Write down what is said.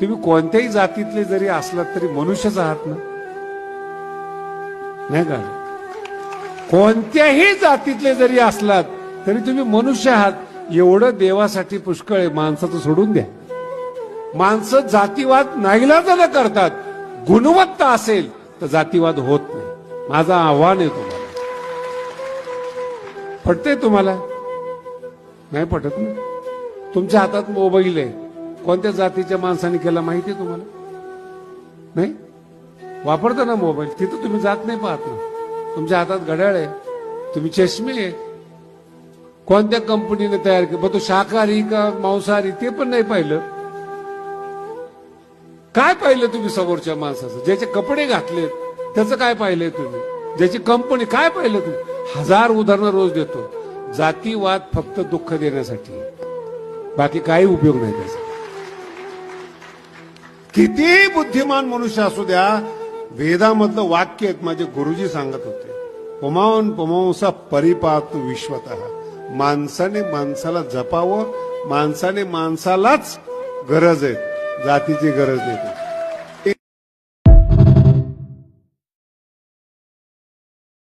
तुम्ही कोणत्याही जातीतले जरी असलात तरी मनुष्यच आहात ना? नाही का? कोणत्याही जातीतले जरी असलात तरी तुम्ही मनुष्य आहात. एवढं देवासाठी पुष्कळ आहे. माणसाचं सोडून द्या. माणसं जातीवाद नाईलाजानं करतात. गुणवत्ता असेल तर जातीवाद होत नाही. माझं आव्हान आहे तुम्हाला. पटतंय तुम्हाला? नाही पटत ना? तुमच्या हातात मोबाईल आहे. कोणत्या जातीच्या माणसाने केला माहिती आहे तुम्हाला? नाही? वापरता ना मोबाईल. तिथं तुम्ही जात नाही पाहत ना. तुमच्या हातात घड्याळ आहे. तुम्ही चष्मे आहे. कोणत्या कंपनीने तयार केलं? तो शाकाहारी का मांसाहारी ते पण नाही पाहिलं. काय पाहिलं तुम्ही समोरच्या माणसाचं? ज्याचे कपडे घातलेत त्याचं काय पाहिलंय तुम्ही? ज्याची कंपनी काय पाहिलं तुम्ही? हजार उदाहरणं रोज देतो. जातीवाद फक्त दुःख देण्यासाठी. बाकी काही उपयोग नाही त्याचा. किती बुद्धिमान मनुष्य असू द्या वेदामधलं वाक्य आहेत माझे गुरुजी सांगत होते. पुमावून पुमावसा परिपात विश्वत. माणसाने माणसाला जपावं माणसाने माणसालाच गरज आहे. जातीची गरज नाही